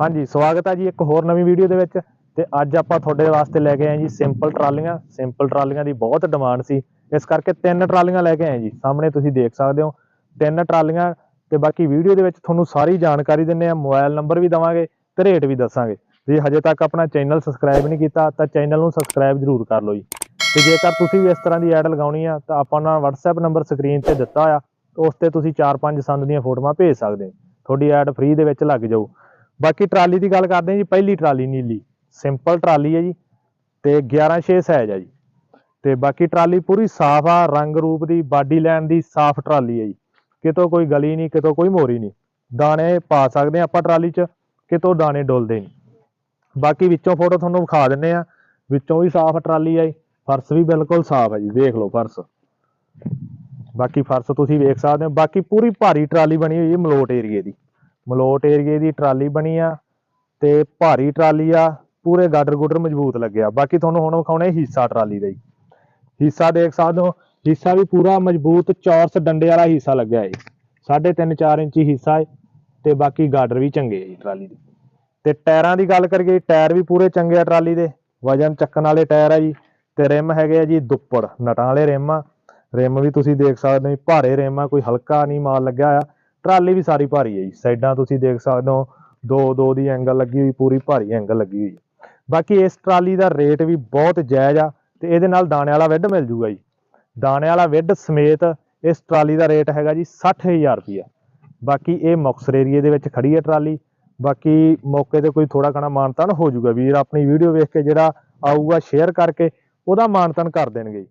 ਹਾਂਜੀ, ਸਵਾਗਤ ਹੈ ਜੀ ਇੱਕ ਹੋਰ ਨਵੀਂ ਵੀਡੀਓ ਦੇ ਵਿੱਚ। ਤੇ ਅੱਜ ਆਪਾਂ ਤੁਹਾਡੇ ਵਾਸਤੇ ਲੈ ਕੇ ਆਏ ਜੀ ਸਿੰਪਲ ਟਰਾਲੀਆਂ। ਸਿੰਪਲ ਟਰਾਲੀਆਂ ਦੀ ਬਹੁਤ ਡਿਮਾਂਡ ਸੀ। ਇਸ ਕਰਕੇ ਤਿੰਨ ਟਰਾਲੀਆਂ ਲੈ ਕੇ ਆਏ ਜੀ। ਸਾਹਮਣੇ ਤੁਸੀਂ ਦੇਖ ਸਕਦੇ ਹੋ। ਤਿੰਨ ਟਰਾਲੀਆਂ ਤੇ ਬਾਕੀ ਵੀਡੀਓ ਦੇ ਵਿੱਚ ਤੁਹਾਨੂੰ ਸਾਰੀ ਜਾਣਕਾਰੀ ਦਿੰਨੇ ਆ ਮੋਬਾਈਲ ਨੰਬਰ ਵੀ ਦਵਾਂਗੇ ਤੇ ਰੇਟ ਵੀ ਦੱਸਾਂਗੇ। ਜੇ ਹਜੇ ਤੱਕ ਆਪਣਾ ਚੈਨਲ ਸਬਸਕ੍ਰਾਈਬ ਨਹੀਂ ਕੀਤਾ, ਤਾਂ ਚੈਨਲ ਨੂੰ ਸਬਸਕ੍ਰਾਈਬ ਜ਼ਰੂਰ ਕਰ ਲਓ ਜੀ। ਤੇ ਜੇਕਰ ਤੁਸੀਂ ਵੀ ਇਸ ਤਰ੍ਹਾਂ ਦੀ ਐਡ ਲਗਾਉਣੀ ਆ, ਤਾਂ ਆਪਾਂ ਨਾਲ WhatsApp ਨੰਬਰ ਸਕਰੀਨ ਤੇ ਦਿੱਤਾ ਆ। ਉਸ ਤੇ ਤੁਸੀਂ 4-5 ਸੰਦ ਦੀਆਂ ਫੋਟੋਆਂ ਭੇਜ ਸਕਦੇ ਹੋ। ਤੁਹਾਡੀ ਐਡ ਫ੍ਰੀ ਦੇ ਵਿੱਚ ਲੱਗ ਜਾਊ। ਬਾਕੀ ਟਰਾਲੀ ਦੀ ਗੱਲ ਕਰਦੇ ਹਾਂ ਜੀ, ਪਹਿਲੀ ਟਰਾਲੀ ਨੀਲੀ, ਸਿੰਪਲ ਟਰਾਲੀ ਹੈ ਜੀ ਤੇ 11.6 ਸਾਈਜ਼ ਹੈ ਜੀ। ਤੇ ਬਾਕੀ ਟਰਾਲੀ ਪੂਰੀ ਸਾਫ਼ ਆ, ਰੰਗ ਰੂਪ ਦੀ, ਬਾਡੀ ਲਾਈਨ ਦੀ ਸਾਫ਼ ਟਰਾਲੀ ਹੈ ਜੀ। ਕਿਤੋਂ ਕੋਈ ਗਲੀ ਨਹੀਂ, ਕਿਤੋਂ ਕੋਈ ਮੋਰੀ ਨਹੀਂ। ਦਾਣੇ ਪਾ ਸਕਦੇ ਹਾਂ ਆਪਾਂ ਟਰਾਲੀ 'ਚ, ਕਿਤੋਂ ਦਾਣੇ ਡੁੱਲਦੇ ਨਹੀਂ। ਬਾਕੀ ਵਿੱਚੋਂ ਫੋਟੋ ਤੁਹਾਨੂੰ ਵਿਖਾ ਦਿੰਨੇ ਆ ਵਿੱਚੋਂ ਵੀ ਸਾਫ਼ ਟਰਾਲੀ ਹੈ ਜੀ, ਫਰਸ਼ ਵੀ ਬਿਲਕੁਲ ਸਾਫ਼ ਹੈ ਜੀ ਦੇਖ ਲਓ ਫਰਸ਼। ਬਾਕੀ ਫਰਸ਼ ਤੁਸੀਂ ਵੇਖ ਸਕਦੇ ਹੋ, ਬਾਕੀ ਪੂਰੀ ਭਾਰੀ ਟਰਾਲੀ ਬਣੀ ਹੋਈ ਹੈ ਮਲੋਟ ਏਰੀਏ ਦੀ। ਮਲੋਟ ਏਰੀਏ ਦੀ ਟਰਾਲੀ ਬਣੀ ਆ ਤੇ ਭਾਰੀ ਟਰਾਲੀ ਆ ਪੂਰੇ ਗਾਡਰ ਗੁੱਡਰ ਮਜ਼ਬੂਤ ਲੱਗਿਆ ਬਾਕੀ ਤੁਹਾਨੂੰ ਹੁਣ ਵਿਖਾਉਣੇ ਹਿੱਸਾ ਟਰਾਲੀ ਦਾ ਜੀ ਹਿੱਸਾ ਦੇਖ ਸਕਦੇ ਹੋ ਹਿੱਸਾ ਵੀ ਪੂਰਾ ਮਜ਼ਬੂਤ ਚੌਰਸ ਡੰਡੇ ਵਾਲਾ ਹਿੱਸਾ ਲੱਗਿਆ ਹੈ 3.5 4 ਇੰਚੀ ਹਿੱਸਾ ਏ ਤੇ ਬਾਕੀ ਗਾਡਰ ਵੀ ਚੰਗੇ ਹੈ ਜੀ ਟਰਾਲੀ ਦੇ। ਤੇ ਟਾਇਰਾਂ ਦੀ ਗੱਲ ਕਰੀਏ ਟਾਇਰ ਵੀ ਪੂਰੇ ਚੰਗੇ ਆ ਟਰਾਲੀ ਦੇ। ਵਜਨ ਚੱਕਣ ਵਾਲੇ ਟਾਇਰ ਆ ਜੀ ਤੇ ਰਿਮ ਹੈਗੇ ਆ ਜੀ ਦੁੱਪੜ ਨਟਾਂ ਵਾਲੇ ਰਿਮ ਆ। ਰਿਮ ਵੀ ਤੁਸੀਂ ਦੇਖ ਸਕਦੇ ਹੋ ਜੀ, ਭਾਰੇ ਰਿਮ ਆ ਕੋਈ ਹਲਕਾ ਨਹੀਂ ਮਾਲ ਲੱਗਿਆ ਆ ਟਰਾਲੀ ਵੀ ਸਾਰੀ ਭਾਰੀ ਹੈ ਜੀ। ਸਾਈਡਾਂ ਤੁਸੀਂ ਦੇਖ ਸਕਦੇ ਹੋ, ਦੋ ਦੋ ਦੀ ਐਂਗਲ ਲੱਗੀ ਹੋਈ, ਪੂਰੀ ਭਾਰੀ ਐਂਗਲ ਲੱਗੀ ਹੋਈ ਬਾਕੀ ਇਸ ਟਰਾਲੀ ਦਾ ਰੇਟ ਵੀ ਬਹੁਤ ਜਾਇਜ਼ ਆ ਤੇ ਇਹਦੇ ਨਾਲ ਦਾਣੇ ਵਾਲਾ ਵਿੱਡ ਮਿਲ ਜੂਗਾ ਜੀ। ਦਾਣੇ ਵਾਲਾ ਵਿੱਡ ਸਮੇਤ ਇਸ ਟਰਾਲੀ ਦਾ ਰੇਟ ਹੈਗਾ ਜੀ 60000 ਰੁਪਇਆ। ਬਾਕੀ ਇਹ ਮੁਕਤਸਰ ਏਰੀਏ ਦੇ ਵਿੱਚ ਖੜੀ ਹੈ ਟਰਾਲੀ। ਬਾਕੀ ਮੌਕੇ ਤੇ ਕੋਈ ਥੋੜਾ ਘਣਾ ਮਾਨਤਾਨ ਹੋ ਜਾਊਗਾ ਵੀਰ, ਆਪਣੀ ਵੀਡੀਓ ਵੇਖ ਕੇ ਜਿਹੜਾ ਆਊਗਾ ਸ਼ੇਅਰ ਕਰਕੇ ਉਹਦਾ ਮਾਨਤਾਨ ਕਰ ਦੇਣਗੇ ਜੀ।